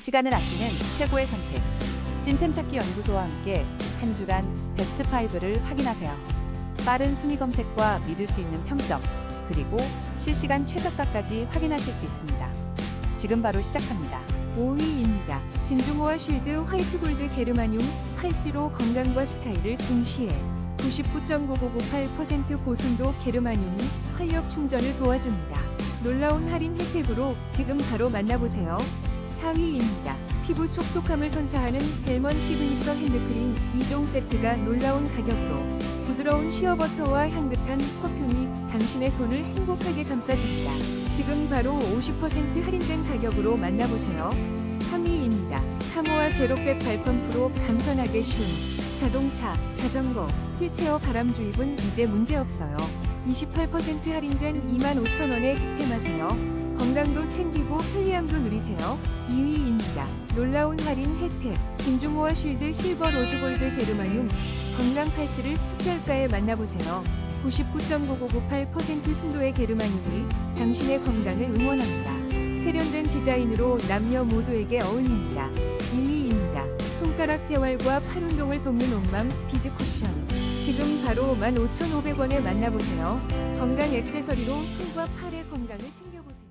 시간을 아끼는 최고의 선택. 찐템 찾기 연구소와 함께 한 주간 베스트 5를 확인하세요. 빠른 순위 검색과 믿을 수 있는 평점, 그리고 실시간 최저가까지 확인하실 수 있습니다. 지금 바로 시작합니다. 5위입니다. 진주모아 쉴드 화이트 골드 게르마늄 팔찌로 건강과 스타일을 동시에 99.9998% 고순도 게르마늄이 활력 충전을 도와줍니다. 놀라운 할인 혜택으로 지금 바로 만나보세요. 4위입니다. 피부 촉촉함을 선사하는 벨먼 시그니처 핸드크림 2종 세트가 놀라운 가격으로 부드러운 시어버터와 향긋한 퍼퓸이 당신의 손을 행복하게 감싸줍니다. 지금 바로 50% 할인된 가격으로 만나보세요. 3위입니다. 카모아 제로백 발펌프로 간편하게 쉬운 자동차, 자전거, 휠체어 바람 주입은 이제 문제없어요. 28% 할인된 25,000원에 득템하세요. 건강도 챙기고 편리함도 누리세요. 2위입니다. 놀라운 할인 혜택 진주모아 쉴드 실버 로즈골드 게르마늄 건강 팔찌를 특별가에 만나보세요. 99.9998% 순도의 게르마늄이 당신의 건강을 응원합니다. 세련된 디자인으로 남녀 모두에게 어울립니다. 2위입니다. 손가락 재활과 팔 운동을 돕는 온맘 비즈 쿠션. 지금 바로 15,500원에 만나보세요. 건강 액세서리로 손과 팔의 건강을 챙겨보세요.